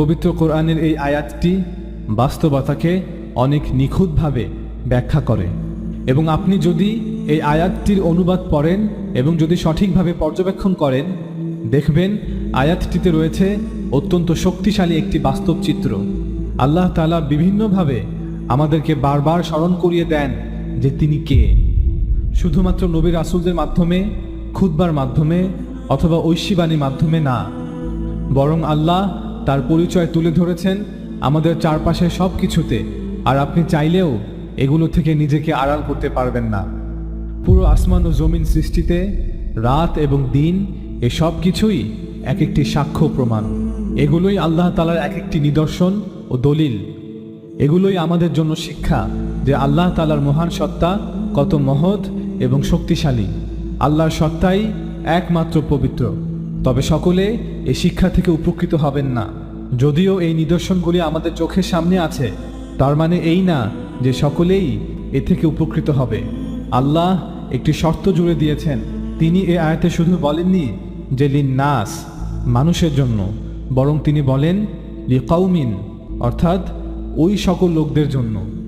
পবিত্র কোরআনের এই আয়াতটি বাস্তবতাকে অনেক নিখুঁতভাবে ব্যাখ্যা করে। এবং আপনি যদি এই আয়াতটির অনুবাদ পড়েন এবং যদি সঠিকভাবে পর্যবেক্ষণ করেন, দেখবেন আয়াতটিতে রয়েছে অত্যন্ত শক্তিশালী একটি বাস্তব চিত্র। আল্লাহ তাআলা বিভিন্নভাবে আমাদেরকে বারবার স্মরণ করিয়ে দেন যে তিনি কে। শুধুমাত্র নবী রাসুলদের মাধ্যমে, খুতবার মাধ্যমে অথবা ঐশীবাণীর মাধ্যমে না। বরং আল্লাহ তার পরিচয় তুলে ধরেছেন আমাদের চারপাশের সব কিছুতে আর আপনি চাইলেও এগুলো থেকে নিজেকে আড়াল করতে পারবেন না। পুরো আসমান ও জমিন সৃষ্টিতে রাত এবং দিন এ সব কিছুই এক একটি সাক্ষ্য প্রমাণ। এগুলোই আল্লাহ তালার এক একটি নিদর্শন ও দলিল। এগুলোই আমাদের জন্য শিক্ষা যে আল্লাহ তালার মহান সত্তা কত মহৎ এবং শক্তিশালী। আল্লাহর সত্তাই একমাত্র পবিত্র। তবে সকলে এই শিক্ষা থেকে উপকৃত হবেন না। যদিও এই নিদর্শনগুলি আমাদের চোখের সামনে আছে, তার মানে এই না যে সকলেই এ থেকে উপকৃত হবে। আল্লাহ একটি শর্ত জুড়ে দিয়েছেন, তিনি এ আয়াতে শুধু বলেননি যে লিন নাস মানুষের জন্য, বরং তিনি বলেন লি কৌমিন অর্থাৎ ওই সকল লোকদের জন্য।